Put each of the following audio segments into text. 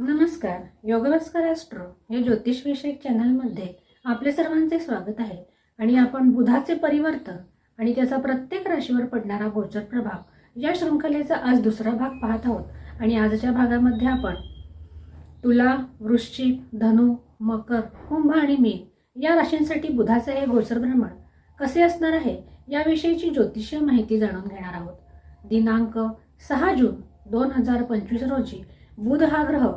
नमस्कार योगभास्कर ॲस्ट्रो या ज्योतिषविषयक चॅनलमध्ये आपले सर्वांचे स्वागत आहे. आणि आपण बुधाचे परिवर्तन आणि त्याचा प्रत्येक राशीवर पडणारा गोचर प्रभाव या शृंखलेचा आज दुसरा भाग पाहत आहोत. आणि आजच्या भागामध्ये आपण तुला वृश्चिक धनु मकर कुंभ आणि मीन या राशींसाठी बुधाचे हे गोचर भ्रमण कसे असणार आहे याविषयीची ज्योतिषीय माहिती जाणून घेणार आहोत. दिनांक सहा जून दोन हजार पंचवीस रोजी बुध हा ग्रह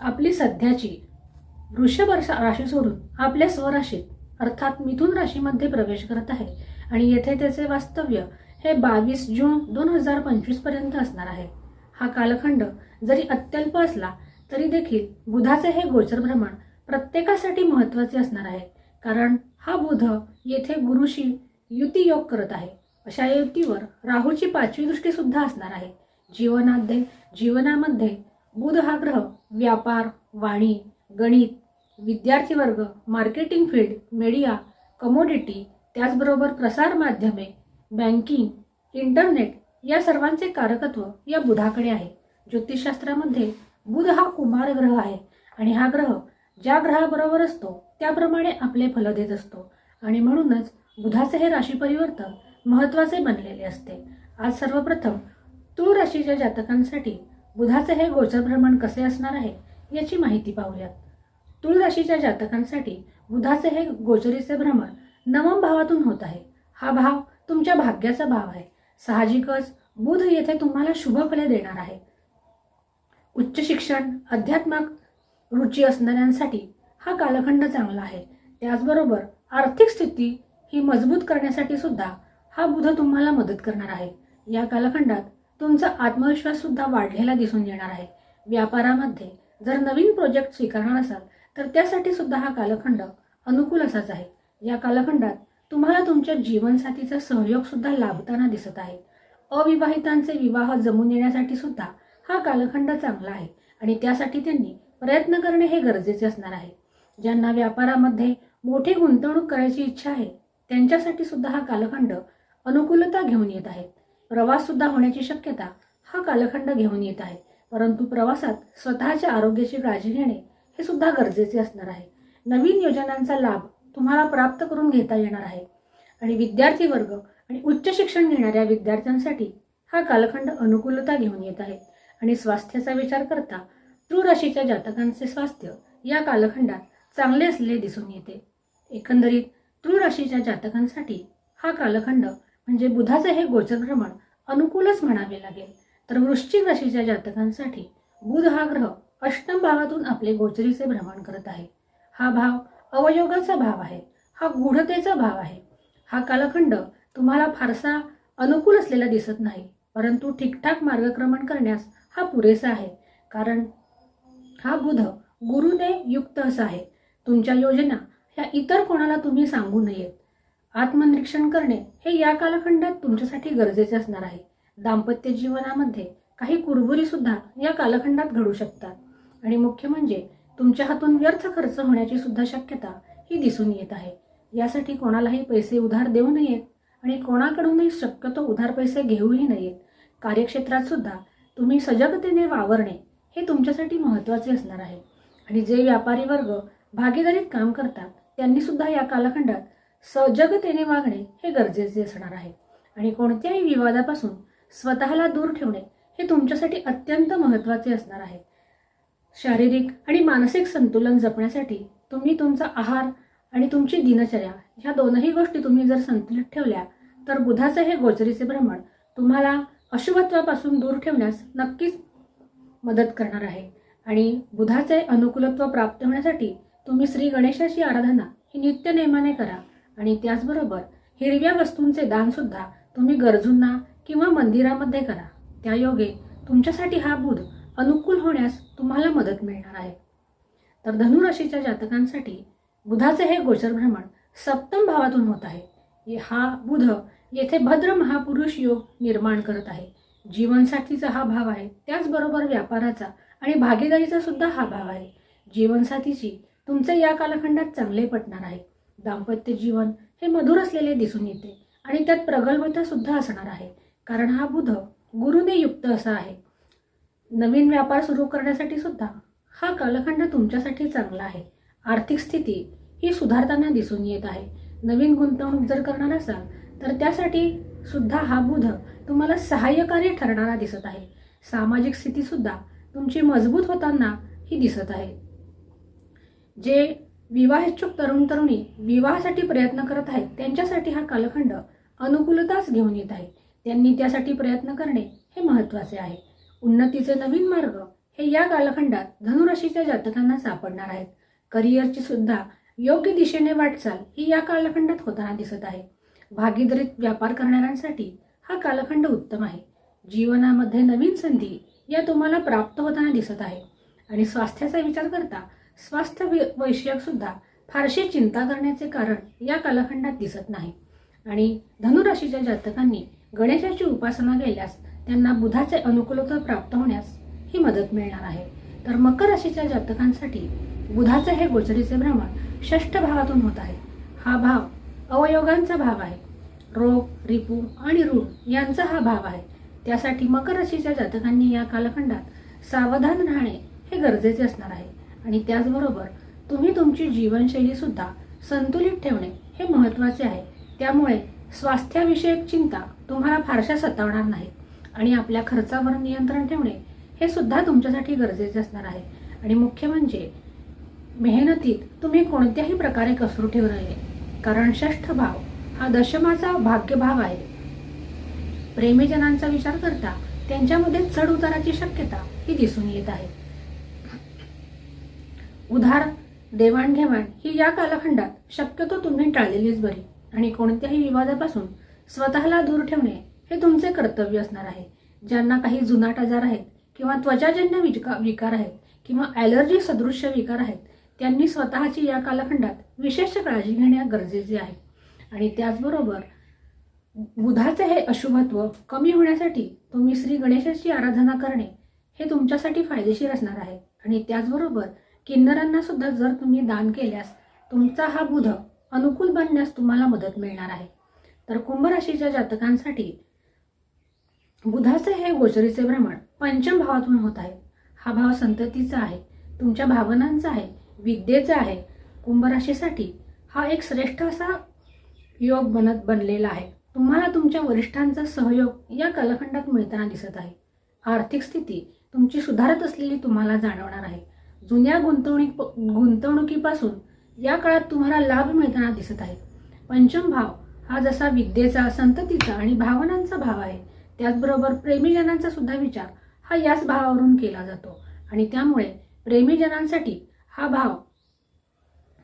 आपली सध्याची वृषभ राशी सोडून आपल्या स्वराशीत अर्थात मिथुन राशीमध्ये प्रवेश करत आहे. आणि येथे त्याचे वास्तव्य हे बावीस जून दोन हजार पंचवीसपर्यंत असणार आहे. हा कालखंड जरी अत्यल्प असला तरी देखील बुधाचे हे गोचर भ्रमण प्रत्येकासाठी महत्त्वाचे असणार आहे. कारण हा बुध येथे गुरुशी युती योग करत आहे. अशा युतीवर राहूची पाचवी दृष्टी सुद्धा असणार आहे. जीवनाध्ये जीवनामध्ये बुध हा ग्रह व्यापार वाणी गणित विद्यार्थी वर्ग मार्केटिंग फील्ड मीडिया कमोडिटी त्याचबरोबर प्रसार माध्यमे बँकिंग इंटरनेट या सर्वांचे कारकत्व या बुधाकडे आहे. ज्योतिषशास्त्रामध्ये बुध हा कुमार ग्रह आहे आणि हा ग्रह ज्या ग्रहाबरोबर असतो त्याप्रमाणे आपले फल देत असतो आणि म्हणूनच बुधाचे हे राशी परिवर्तन महत्त्वाचे बनलेले असते. आज सर्वप्रथम तूळ राशीच्या जातकांसाठी बुधाचे हे गोचर भ्रमण कसे असणार आहे याची माहिती पाहूयात. तूळ राशीच्या जातकांसाठी बुधाचे हे गोचरीचे भ्रमण नवम भावातून होत आहे. हा भाव तुमच्या भाग्याचा भाव आहे. साहजिकच बुध येथे तुम्हाला शुभ फले देणार आहे. उच्च शिक्षण अध्यात्मक रुची असणाऱ्यांसाठी हा कालखंड चांगला आहे. त्याचबरोबर आर्थिक स्थिती ही मजबूत करण्यासाठी सुद्धा हा बुध तुम्हाला मदत करणार आहे. या कालखंडात तुमचा आत्मविश्वास सुद्धा वाढलेला दिसून येणार आहे. व्यापारामध्ये जर नवीन प्रोजेक्ट स्वीकारणार असाल तर त्यासाठी सुद्धा हा कालखंड अनुकूल असाच आहे. या कालखंडात तुम्हाला तुमच्या जीवनसाथीचा सहयोग सुद्धा लाभताना दिसत आहे. अविवाहितांचे विवाह जमून येण्यासाठी सुद्धा हा कालखंड चांगला आहे आणि त्यासाठी त्यांनी प्रयत्न करणे हे गरजेचे असणार आहे. ज्यांना व्यापारामध्ये मोठी गुंतवणूक करायची इच्छा आहे त्यांच्यासाठी सुद्धा हा कालखंड अनुकूलता घेऊन येत आहे. प्रवास सुद्धा होण्याची शक्यता हा कालखंड घेऊन येत आहे. परंतु प्रवासात स्वतःच्या आरोग्याची काळजी घेणे हे सुद्धा गरजेचे असणार आहे. नवीन योजनांचा लाभ तुम्हाला प्राप्त करून घेता येणार आहे. आणि विद्यार्थी वर्ग आणि उच्च शिक्षण घेणाऱ्या विद्यार्थ्यांसाठी हा कालखंड अनुकूलता घेऊन येत आहे. आणि स्वास्थ्याचा विचार करता तृ राशीच्या जातकांचे स्वास्थ्य या कालखंडात चांगले असलेले दिसून येते. एकंदरीत तृ राशीच्या जातकांसाठी हा कालखंड म्हणजे बुधाचे हे गोचरभ्रमण अनुकूलच म्हणावे लागेल. तर वृश्चिक राशीच्या जातकांसाठी बुध हा ग्रह अष्टम भावातून आपले गोचरीचे भ्रमण करत आहे. हा भाव अवयोगाचा भाव आहे. हा गूढतेचा भाव आहे. हा कालखंड तुम्हाला फारसा अनुकूल असलेला दिसत नाही परंतु ठीकठाक मार्गक्रमण करण्यास हा पुरेसा आहे. कारण हा बुध गुरुने युक्त असा आहे. तुमच्या योजना ह्या इतर कोणाला तुम्ही सांगू नयेत. आत्मनिरीक्षण करणे हे या कालखंडात तुमच्यासाठी गरजेचे असणार आहे. दाम्पत्य जीवनामध्ये काही कुरबुरी सुद्धा या कालखंडात घडू शकतात. आणि मुख्य म्हणजे तुमच्या हातून व्यर्थ खर्च होण्याची सुद्धा शक्यता ही दिसून येत आहे. यासाठी कोणालाही पैसे उधार देऊ नयेत आणि कोणाकडूनही शक्यतो उधार पैसे घेऊही नयेत. कार्यक्षेत्रात सुद्धा तुम्ही सजगतेने वावरणे हे तुमच्यासाठी महत्त्वाचे असणार आहे. आणि जे व्यापारी वर्ग भागीदारीत काम करतात त्यांनी सुद्धा या कालखंडात सजगतेने वागणे हे गरजेचे असणार आहे. आणि कोणत्याही विवादापासून स्वतःला दूर ठेवणे हे तुमच्यासाठी अत्यंत महत्त्वाचे असणार आहे. शारीरिक आणि मानसिक संतुलन जपण्यासाठी तुम्ही तुमचा आहार आणि तुमची दिनचर्या ह्या दोनही गोष्टी तुम्ही जर संतुलित ठेवल्या तर बुधाचे हे गोचरीचे भ्रमण तुम्हाला अशुभत्वापासून दूर ठेवण्यास नक्कीच मदत करणार आहे. आणि बुधाचे अनुकूलत्व प्राप्त होण्यासाठी तुम्ही श्री गणेशाची आराधना ही नित्य नेमाने करा. आणि त्याचबरोबर हिरव्या वस्तूंचे दानसुद्धा तुम्ही गरजूंना किंवा मंदिरामध्ये करा. त्या योगे तुमच्यासाठी हा बुध अनुकूल होण्यास तुम्हाला मदत मिळणार आहे. तर धनुराशीच्या जातकांसाठी बुधाचे हे गोचर भ्रमण सप्तम भावातून होत आहे. हा बुध येथे भद्र महापुरुष योग निर्माण करत आहे. जीवनसाथीचा हा भाव आहे. त्याचबरोबर व्यापाराचा आणि भागीदारीचा सुद्धा हा भाव आहे. जीवनसाथीची तुमचे या कालखंडात चांगले पटणार आहे. दाम्पत्य जीवन हे मधुर असलेले दिसून येते. आणि त्यात प्रगल्भता सुद्धा असणार आहे. कारण हा बुध गुरुने युक्त असा आहे. नवीन व्यापार सुरू करण्यासाठी सुद्धा हा कालखंड तुमच्यासाठी चांगला आहे. आर्थिक स्थिती ही सुधारताना दिसून येत आहे. नवीन गुंतवणूक जर करणार असाल तर त्यासाठी सुद्धा हा बुध तुम्हाला सहाय्यकारी ठरणारा दिसत आहे. सामाजिक स्थितीसुद्धा तुमची मजबूत होताना ही दिसत आहे. जे विवाहेच्छुक तरुण तरुणी विवाहासाठी प्रयत्न करत आहेत त्यांच्यासाठी हा कालखंड अनुकूलताच घेऊन येत आहे. त्यांनी त्यासाठी प्रयत्न करणे हे महत्त्वाचे आहे. उन्नतीचे नवीन मार्ग हे या कालखंडात धनुराशीच्या जातकांना सापडणार आहेत. करिअरची सुद्धा योग्य दिशेने वाटचाल ही या कालखंडात होताना दिसत आहे. भागीदारीत व्यापार करणाऱ्यांसाठी हा कालखंड उत्तम आहे. जीवनामध्ये नवीन संधी या तुम्हाला प्राप्त होताना दिसत आहे. आणि स्वास्थ्याचा विचार करता स्वास्थ्य वैषयक सुद्धा फारशी चिंता करण्याचे कारण या कालखंडात दिसत नाही. आणि धनुराशीच्या जातकांनी गणेशाची उपासना केल्यास त्यांना बुधाचे अनुकूलता प्राप्त होण्यास ही मदत मिळणार आहे. तर मकर राशीच्या जातकांसाठी बुधाचे हे गोचरीचे भ्रमण षष्ठ भावातून होत आहे. हा भाव अवयोगांचा भाव आहे. रोग रिपू आणि ऋण यांचा हा भाव आहे. त्यासाठी मकर राशीच्या जातकांनी या कालखंडात सावधान राहणे हे गरजेचे असणार आहे. आणि त्याचबरोबर तुम्ही तुमची जीवनशैली सुद्धा संतुलित ठेवणे हे महत्त्वाचे आहे. त्यामुळे स्वास्थ्याविषयक चिंता तुम्हाला फारशा सतावणार नाहीत आणि आपल्या खर्चावर नियंत्रण ठेवणे हे सुद्धा तुमच्यासाठी गरजेचे असणार आहे. आणि मुख्य म्हणजे मेहनतीत तुम्ही कोणत्याही प्रकारे कसरू ठेवू नये. कारण षष्ठ भाव हा दशमाचा भाग्यभाव आहे. प्रेमीजनांचा विचार करता त्यांच्यामध्ये चढ उताराची शक्यता ही दिसून येत आहे. उधार देवाणघेवाण ही या कालखंडात शक्यतो तुम्ही टाळलेलीच बरी. आणि कोणत्याही विवादापासून स्वतःला दूर ठेवणे हे तुमचे कर्तव्य असणार आहे. ज्यांना काही जुनाट आजार आहेत किंवा त्वचाजन्य विका विकार आहेत किंवा ॲलर्जी सदृश्य विकार आहेत त्यांनी स्वतःची या कालखंडात विशेष काळजी घेणे गरजेचे आहे. आणि त्याचबरोबर बुधाचे हे अशुभत्व कमी होण्यासाठी तुम्ही श्री गणेशाची आराधना करणे हे तुमच्यासाठी फायदेशीर असणार आहे. आणि त्याचबरोबर किन्नरांना सुद्धा जर तुम्ही दान केल्यास तुमचा हा बुध अनुकूल बनण्यास तुम्हाला मदत मिळणार आहे. तर कुंभ राशीच्या जातकांसाठी बुधाचे हे गोचरीचे भ्रमण पंचम भावातून होत आहे. हा भाव संततीचा आहे तुमच्या भावनांचा आहे विद्येचा आहे. कुंभराशीसाठी हा एक श्रेष्ठ असा योग बनत बनलेला आहे. तुम्हाला तुमच्या वरिष्ठांचा सहयोग या कालखंडात मिळताना दिसत आहे. आर्थिक स्थिती तुमची सुधारत असलेली तुम्हाला जाणवणार आहे. जुन्या गुंतवणूक गुंतवणुकीपासून या काळात तुम्हाला लाभ मिळताना दिसत आहे. पंचम भाव हा जसा विद्येचा संततीचा आणि भावनांचा भाव आहे त्याचबरोबर प्रेमीजनांचा सुद्धा विचार हा याच भावावरून केला जातो. आणि त्यामुळे प्रेमीजनांसाठी हा भाव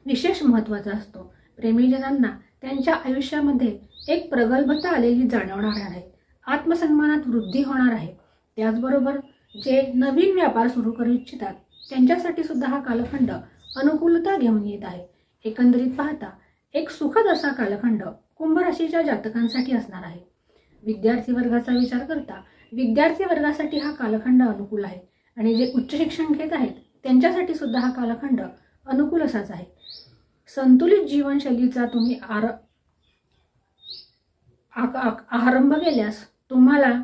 विशेष महत्त्वाचा असतो. प्रेमीजनांना त्यांच्या आयुष्यामध्ये एक प्रगल्भता आलेली जाणवणार आहे. आत्मसन्मानात वृद्धी होणार आहे. त्याचबरोबर जे नवीन व्यापार सुरू करू इच्छितात त्यांच्यासाठी सुद्धा हा कालखंड अनुकूलता घेऊन येत आहे. एकंदरीत पाहता एक सुखद असा कालखंड कुंभराशीच्या जातकांसाठी असणार आहे. विद्यार्थी वर्गाचा विचार करता विद्यार्थी वर्गासाठी हा कालखंड अनुकूल आहे आणि जे उच्च शिक्षण घेत आहेत त्यांच्यासाठी सुद्धा हा कालखंड अनुकूल असाच आहे. संतुलित जीवनशैलीचा तुम्ही आर आक- आक- आरंभ केल्यास तुम्हाला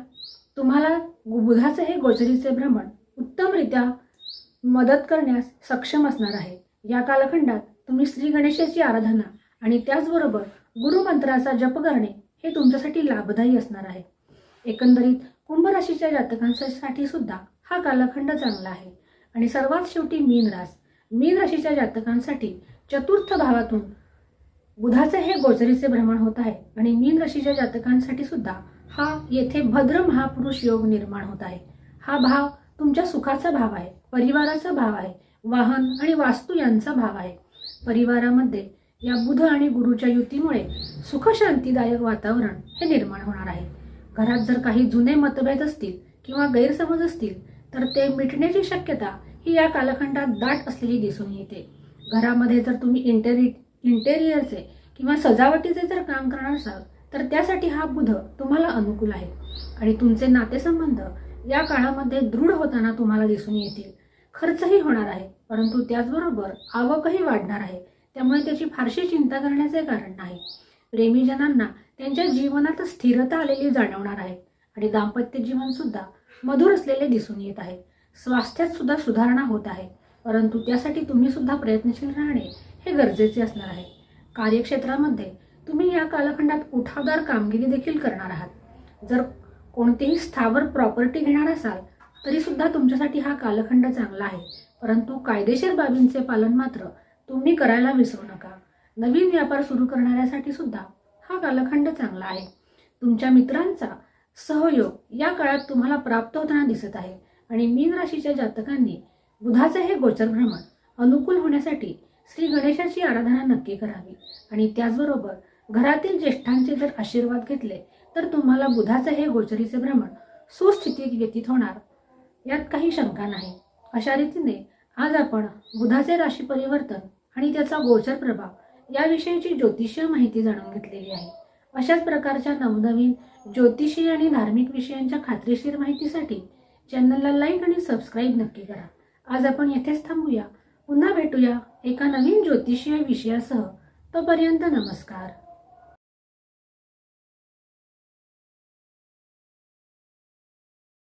तुम्हाला बुधाचे हे गोचरीचे भ्रमण उत्तमरित्या मदत करण्यास सक्षम असणार आहे. या कालखंडात तुम्ही श्री गणेशाची आराधना आणि त्याचबरोबर गुरुमंत्राचा जप करणे हे तुमच्यासाठी लाभदायी असणार आहे. एकंदरीत कुंभ राशीच्या जातकांसाठी सुद्धा हा कालखंड चांगला आहे. आणि सर्वात शेवटी मीन रास. मीन राशीच्या जातकांसाठी चतुर्थ भावातून बुधाचे हे गोचरीचे भ्रमण होत आहे आणि मीन राशीच्या जातकांसाठी सुद्धा हा येथे भद्र महापुरुष योग निर्माण होत आहे. हा भाव तुमच्या सुखाचा भाव आहे. परिवाराचा भाव आहे. वाहन आणि वास्तू यांचा भाव आहे. परिवारामध्ये या बुध आणि गुरुच्या युतीमुळे सुखशांतीदायक वातावरण हे निर्माण होणार आहे. घरात जर काही जुने मतभेद असतील किंवा गैरसमज असतील तर ते मिटण्याची शक्यता ही या कालखंडात दाट असलेली दिसून येते. घरामध्ये जर तुम्ही इंटेरि इंटेरियरचे किंवा सजावटीचे जर काम करणार असाल तर त्यासाठी हा बुध तुम्हाला अनुकूल आहे. आणि तुमचे नातेसंबंध या काळामध्ये दृढ होताना तुम्हाला दिसून येतील. खर्चही होणार आहे. परंतु त्याचबरोबर आवकही वाढणार आहे. त्यामुळे त्याची फारशी चिंता करण्याचे कारण नाही. प्रेमीजनांना त्यांच्या जीवनात स्थिरता आलेली जाणवणार आहे. आणि दाम्पत्य जीवन सुद्धा मधुर असलेले दिसून येत आहे. स्वास्थ्यात सुद्धा सुधारणा होत आहे. परंतु त्यासाठी तुम्ही सुद्धा प्रयत्नशील राहणे हे गरजेचे असणार आहे. कार्यक्षेत्रामध्ये तुम्ही या कालखंडात उठावदार कामगिरी देखील करणार आहात. जर कोणतीही स्थावर प्रॉपर्टी घेणार असाल तरी सुद्धा तुमच्यासाठी हा कालखंड चांगला आहे. परंतु कायदेशीर बाबींचे पालन मात्र तुम्ही करायला विसरू नका. नवीन व्यापार सुरू करणाऱ्यासाठी सुद्धा हा कालखंड चांगला आहे. तुमच्या मित्रांचा सहयोग या काळात तुम्हाला प्राप्त होताना दिसत आहे आणि मीन राशीच्या जातकांनी बुधाचे हे गोचर भ्रमण अनुकूल होण्यासाठी श्री गणेशाची आराधना नक्की करावी. आणि त्याचबरोबर घरातील ज्येष्ठांचे जर आशीर्वाद घेतले तर तुम्हाला बुधाचे हे गोचरीचे भ्रमण सुस्थितीत व्यतीत होणार यात काही शंका नाही. अशा रीतीने आज आपण बुधाचे राशी परिवर्तन आणि त्याचा गोचर प्रभाव याविषयीची ज्योतिषीय माहिती जाणून घेतलेली आहे. अशाच प्रकारच्या नवनवीन ज्योतिषी आणि धार्मिक विषयांच्या खात्रीशीर माहितीसाठी चॅनलला लाईक आणि सबस्क्राईब नक्की करा. आज आपण येथेच थांबूया. पुन्हा भेटूया एका नवीन ज्योतिषीय विषयासह. तोपर्यंत नमस्कार.